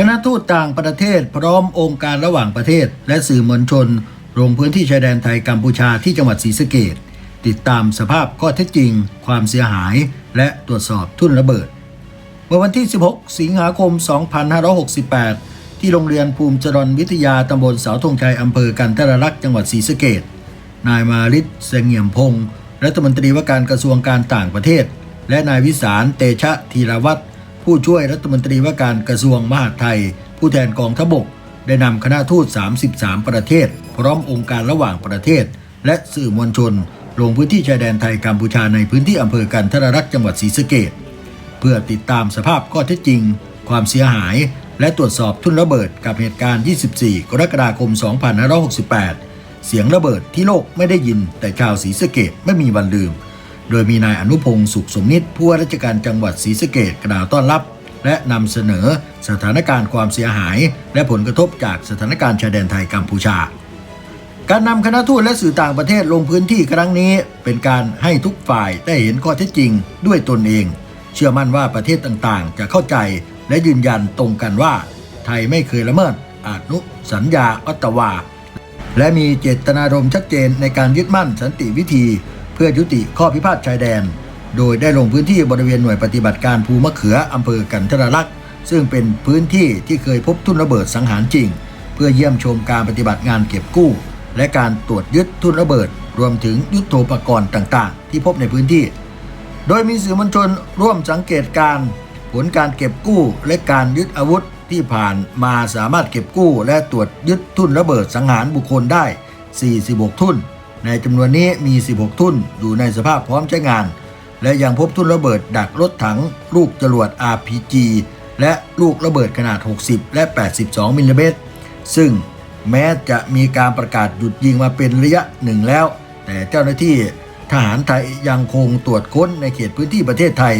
คณะทูตต่างประเทศพร้อมองค์การระหว่างประเทศ และสื่อมวลชนลงพื้นที่ชายแดนไทยกัมพูชาที่จังหวัดศรีสะเกดติดตามสภาพข้อเท็จจริง ความเสียหาย และตรวจสอบทุ่นระเบิดเมื่อวันที่ 16 สิงหาคม 2568 ที่โรงเรียนภูมิจรนวิทยาตำบลเสาธงชัยอำเภอกันทรลักษ์จังหวัดศรีสะเกดนายมาริศเสงี่ยมพงศ์รัฐมนตรีว่าการกระทรวงการต่างประเทศ และนายวิสารเตชะธีรวัตร ผู้ช่วยรัฐมนตรีว่าการกระทรวงมหาดไทย ผู้แทนกองทบก ได้นำคณะทูต 33 ประเทศ พร้อมองค์การระหว่างประเทศ และสื่อมวลชน ลงพื้นที่ชายแดนไทยกัมพูชาในพื้นที่อำเภอกันทรลักษ์จังหวัดศรีสะเกดเพื่อติดตามสภาพข้อเท็จจริง ความเสียหาย และตรวจสอบทุนระเบิดกับเหตุการณ์ 24 กรกฎาคม 2568 เสียงระเบิดที่โลกไม่ได้ยินแต่ชาวศรีสะเกดไม่มีวันลืม โดยมีนายอนุพงศ์สุขสมนิตผู้ว่าราชการจังหวัดศรีสะเกดกล่าวต้อนรับ และนำเสนอสถานการณ์ความเสียหาย และผลกระทบจากสถานการณ์ชายแดนไทยกัมพูชา การนำคณะทูตและสื่อต่างประเทศลงพื้นที่ครั้งนี้ เป็นการให้ทุกฝ่ายได้เห็นข้อเท็จจริงด้วยตนเอง เชื่อมั่นว่าประเทศต่างๆ จะเข้าใจและยืนยันตรงกันว่า ไทยไม่เคยละเมิดอนุสัญญาออตตาวาและมีเจตนารมณ์ชัดเจนในการยึดมั่นสันติวิธี พื่อยุติข้อพิพาทชายแดน โดยได้ลงพื้นที่บริเวณหน่วยปฏิบัติการภูมะเขืออำเภอกันทรลักษ์ซึ่งเป็นพื้นที่ที่เคยพบทุ่นระเบิดสังหารจริง เพื่อเยี่ยมชมการปฏิบัติงานเก็บกู้ และการตรวจยึดทุ่นระเบิด รวมถึงยุทโธปกรณ์ต่างๆ ที่พบในพื้นที่ โดยมีสื่อมวลชนร่วมสังเกตการผลการเก็บกู้และการยึดอาวุธที่ผ่านมาสามารถเก็บกู้และตรวจยึดทุ่นระเบิดสังหารบุคคลได้ 46 ทุ่น ในจำนวนนี้มี 16 ทุ่นอยู่ในสภาพพร้อมใช้งาน และยังพบทุ่นระเบิดดักรถถัง ลูกจรวด RPG และลูกระเบิดขนาด 60 และ 82 มิลลิเมตร ซึ่งแม้จะมีการประกาศหยุดยิงมาเป็นระยะหนึ่งแล้ว แต่เจ้าหน้าที่ทหารไทยยังคงตรวจค้นในเขตพื้นที่ประเทศไทย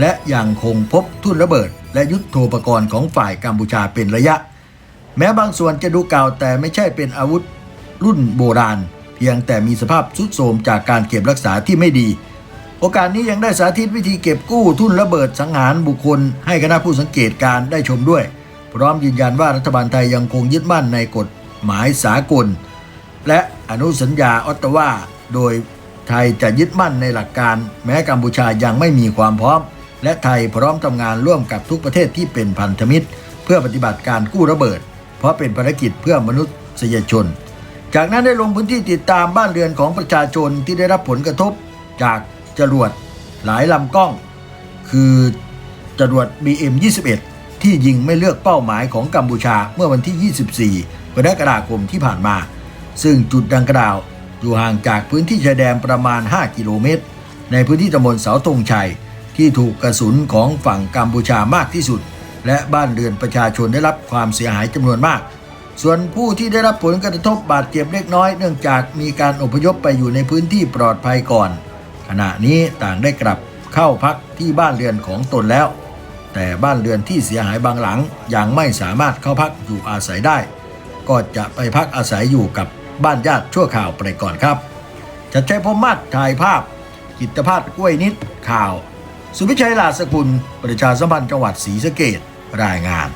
และยังคงพบทุ่นระเบิด และยุทธโธปกรณ์ของฝ่ายกัมพูชาเป็นระยะ แม้บางส่วนจะดูเก่าแต่ไม่ใช่เป็นอาวุธรุ่นโบราณ เพียงแต่มีสภาพทรุดโทรมจากการเก็บรักษาที่ไม่ดี โอกาสนี้ยังได้สาธิตวิธีเก็บกู้ทุ่นระเบิดสังหารบุคคล ให้คณะผู้สังเกตการ์ได้ชมด้วย พร้อมยืนยันว่ารัฐบาลไทยยังคงยึดมั่นในกฎหมายสากล และอนุสัญญาออตตาวาโดยไทยจะยึดมั่นในหลักการแม้กัมพูชายังไม่มีความพร้อม และไทยพร้อมทำงานร่วมกับทุกประเทศที่เป็นพันธมิตร เพื่อปฏิบัติการกู้ระเบิด เพราะเป็นภารกิจเพื่อมนุษยชน จากนั้นได้ลงพื้นที่ติดตามบ้านเรือนของประชาชนที่ได้รับผลกระทบจากจรวดหลายลำกล้อง คือจรวด BM21 ที่ยิงไม่เลือกเป้าหมายของกัมพูชาเมื่อวันที่ 24 กรกฎาคมที่ผ่านมา ซึ่งจุดดังกล่าวอยู่ห่างจากพื้นที่ชายแดนประมาณ 5 กิโลเมตร ในพื้นที่ตำบลเสาธงชัย ที่ถูกกระสุนของฝั่งกัมพูชามากที่สุด และบ้านเรือนประชาชนได้รับความเสียหายจำนวนมาก ส่วนผู้ที่ได้รับผลกระทบบาดเจ็บเล็กน้อย เนื่องจากมีการอพยพไปอยู่ในพื้นที่ปลอดภัยก่อน ขณะนี้ต่างได้กลับเข้าพักที่บ้านเรือนของตนแล้ว แต่บ้านเรือนที่เสียหายบางหลังยังไม่สามารถเข้าพักอยู่อาศัยได้ ก็จะไปพักอาศัยอยู่กับบ้านญาติชั่วข่าวไปก่อนครับจัดใช้พมัดถ่ายภาพ กิตภาพกล้วยนิดข่าว สุวิชัยลาสกุล ประชาสัมพันธ์จังหวัดศรีสะเกดรายงาน